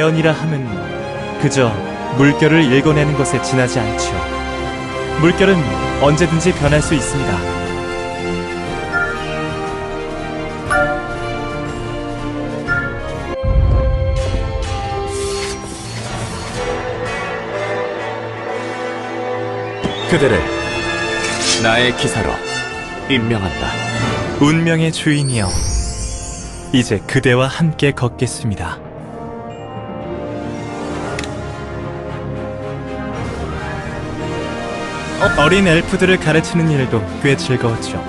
자연이라 함은 그저 물결을 읽어내는 것에 지나지 않죠. 물결은 언제든지 변할 수 있습니다. 그대를 나의 기사로 임명한다. 운명의 주인이여, 이제 그대와 함께 걷겠습니다. 어린 엘프들을 가르치는 일도 꽤 즐거웠죠.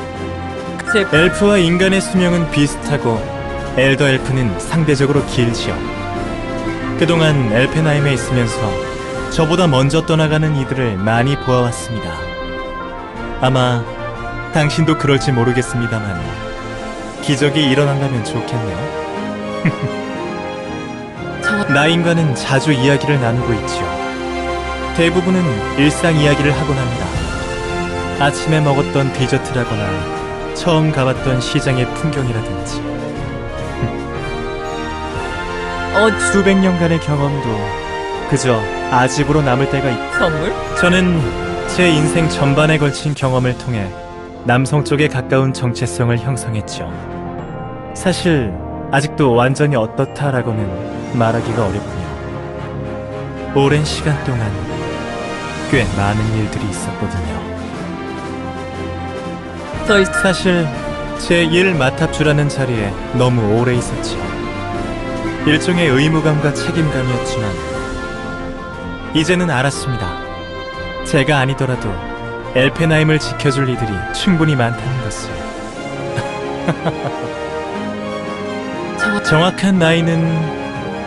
엘프와 인간의 수명은 비슷하고 엘더 엘프는 상대적으로 길지요. 그동안 엘펜하임에 있으면서 저보다 먼저 떠나가는 이들을 많이 보아왔습니다. 아마 당신도 그럴지 모르겠습니다만 기적이 일어난다면 좋겠네요. 나인과는 자주 이야기를 나누고 있지요. 대부분은 일상 이야기를 하곤 합니다. 아침에 먹었던 디저트라거나 처음 가봤던 시장의 풍경이라든지 어, 수백 년간의 경험도 그저 아집으로 남을 때가 있고 선물? 저는 제 인생 전반에 걸친 경험을 통해 남성 쪽에 가까운 정체성을 형성했죠. 사실 아직도 완전히 어떻다라고는 말하기가 어렵군요. 오랜 시간 동안 꽤 많은 일들이 있었거든요. 사실 제일 맡합주라는 자리에 너무 오래 있었지요. 일종의 의무감과 책임감이었지만 이제는 알았습니다. 제가 아니더라도 엘펜하임을 지켜줄 이들이 충분히 많다는 것을. 저, 정확한 나이는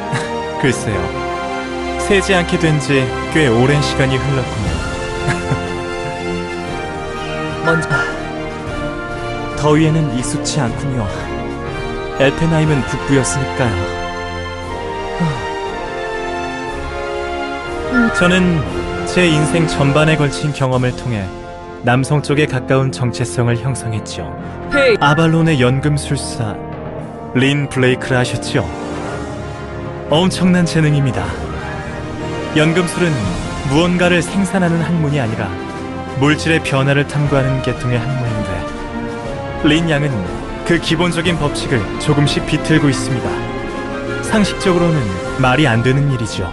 글쎄요. 세지 않게 된 지 꽤 오랜 시간이 흘렀군요. 먼저 더위에는 익숙치 않군요. 엘펜하임은 북부였으니까요. 저는 제 인생 전반에 걸친 경험을 통해 남성 쪽에 가까운 정체성을 형성했죠. 헤이 아발론의 연금술사 린 블레이크를 아셨죠? 엄청난 재능입니다. 연금술은 무언가를 생산하는 학문이 아니라 물질의 변화를 탐구하는 계통의 학문인데 린 양은 그 기본적인 법칙을 조금씩 비틀고 있습니다. 상식적으로는 말이 안 되는 일이죠.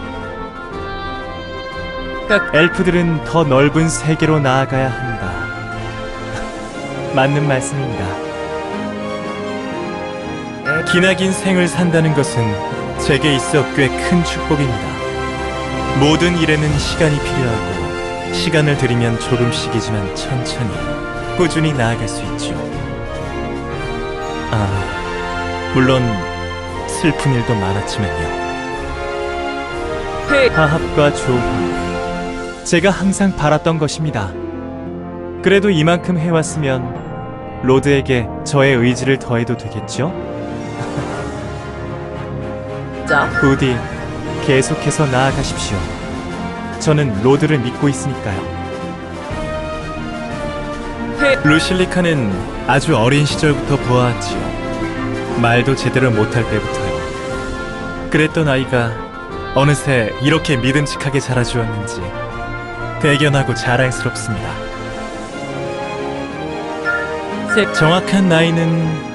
깍. 엘프들은 더 넓은 세계로 나아가야 한다. 맞는 말씀입니다. 기나긴 생을 산다는 것은 제게 있어 꽤 큰 축복입니다. 모든 일에는 시간이 필요하고 시간을 들이면 조금씩이지만 천천히 꾸준히 나아갈 수 있죠. 아, 물론 슬픈 일도 많았지만요. 화합과 조화. 제가 항상 바랐던 것입니다. 그래도 이만큼 해왔으면 로드에게 저의 의지를 더해도 되겠죠? 자 부디 계속해서 나아가십시오. 저는 로드를 믿고 있으니까요. 헤이 루실리카는 아주 어린 시절부터 보아왔지요. 말도 제대로 못할 때부터요. 그랬던 아이가 어느새 이렇게 믿음직하게 자라주었는지 대견하고 자랑스럽습니다. 색 정확한 나이는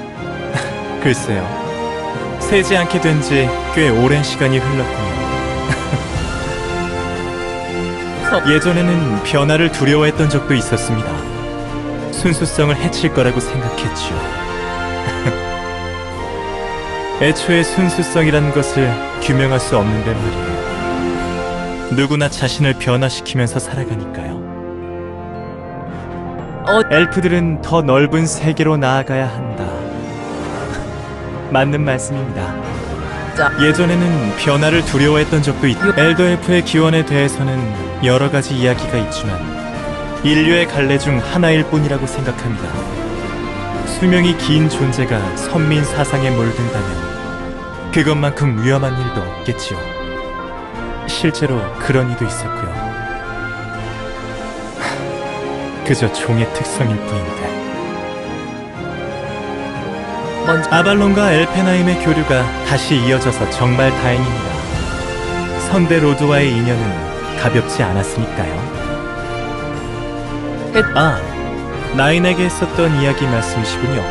글쎄요. 세지 않게 된 지 꽤 오랜 시간이 흘렀군요. 섭 예전에는 변화를 두려워했던 적도 있었습니다. 순수성을 해칠 거라고 생각했죠. 애초에 순수성이라는 것을 규명할 수 없는데 말이에요. 누구나 자신을 변화시키면서 살아가니까요. 어 엘프들은 더 넓은 세계로 나아가야 한다. 맞는 말씀입니다. 자. 예전에는 변화를 두려워했던 적도 있. 엘더 엘프의 기원에 대해서는 여러 가지 이야기가 있지만 인류의 갈래 중 하나일 뿐이라고 생각합니다. 수명이 긴 존재가 선민 사상에 몰든다면 그것만큼 위험한 일도 없겠지요. 실제로 그런 이도 있었고요. 하, 그저 종의 특성일 뿐인데. 먼저 아발론과 엘펜하임의 교류가 다시 이어져서 정말 다행입니다. 선대 로드와의 인연은 가볍지 않았으니까요. 헷. 아, 나인에게 했었던 이야기 말씀이시군요.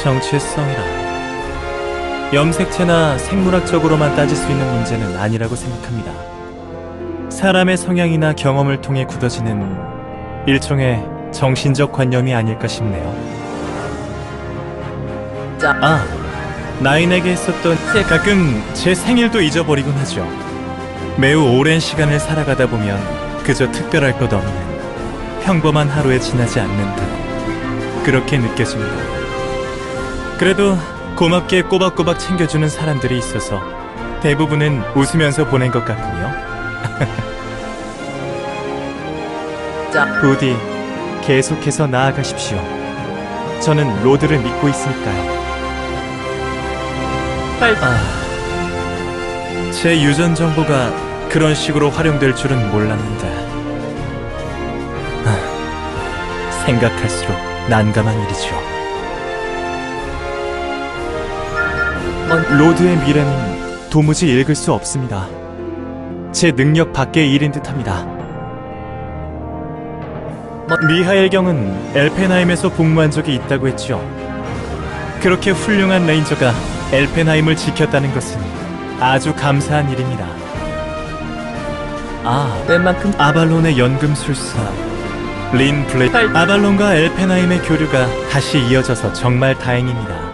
정치의 성이라. 염색체나 생물학적으로만 따질 수 있는 문제는 아니라고 생각합니다. 사람의 성향이나 경험을 통해 굳어지는 일종의 정신적 관념이 아닐까 싶네요. 자. 아, 나인에게 했었던 제- 가끔 제 생일도 잊어버리곤 하죠. 매우 오랜 시간을 살아가다 보면 그저 특별할 것 없는 평범한 하루에 지나지 않는다고 그렇게 느껴집니다. 그래도 고맙게 꼬박꼬박 챙겨주는 사람들이 있어서 대부분은 웃으면서 보낸 것 같군요. 자. 부디 계속해서 나아가십시오. 저는 로드를 믿고 있으니까요. 빨. 아, 제 유전 정보가 그런 식으로 활용될 줄은 몰랐는데. 아, 생각할수록 난감한 일이죠. 먼. 로드의 미래는 도무지 읽을 수 없습니다. 제 능력 밖의 일인 듯합니다. 미하엘 경은 엘펜하임에서 복무한 적이 있다고 했죠. 그렇게 훌륭한 레인저가 엘펜하임을 지켰다는 것은 아주 감사한 일입니다. 아, 웬만큼 아발론의 연금 술사 린 블레 팔- 아발론과 엘펜하임의 교류가 다시 이어져서 정말 다행입니다.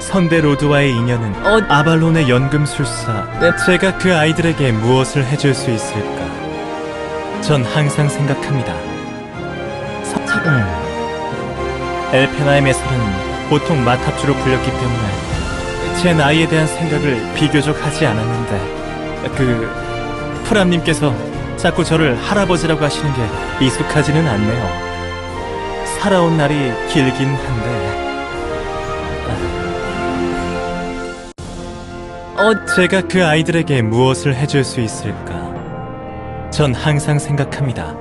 선대 로드와의 인연은 어. 아발론의 연금 술사 네. 제가 그 아이들에게 무엇을 해줄 수 있을까? 전 항상 생각합니다. 서- 음. 엘펜하임에서는 보통 마탑주로 불렸기 때문에 제 나이에 대한 생각을 비교적 하지 않았는데 그 프람님께서 자꾸 저를 할아버지라고 하시는 게 익숙하지는 않네요. 살아온 날이 길긴 한데 어. 제가 그 아이들에게 무엇을 해줄 수 있을까? 전 항상 생각합니다.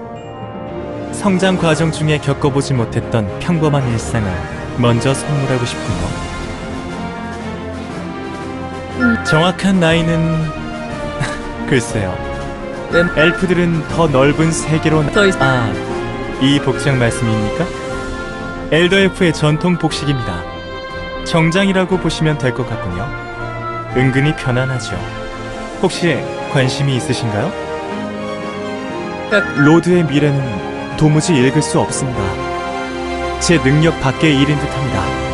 성장 과정 중에 겪어보지 못했던 평범한 일상을 먼저 선물하고 싶군요. 정확한 나이는 글쎄요. 웬. 엘프들은 더 넓은 세계로 나... 더 있. 아, 이 복장 말씀입니까? 엘더 엘프의 전통 복식입니다. 정장이라고 보시면 될 것 같군요. 은근히 편안하죠. 혹시 관심이 있으신가요? 각- 로드의 미래는 도무지 읽을 수 없습니다. 제 능력 밖의 일인 듯합니다.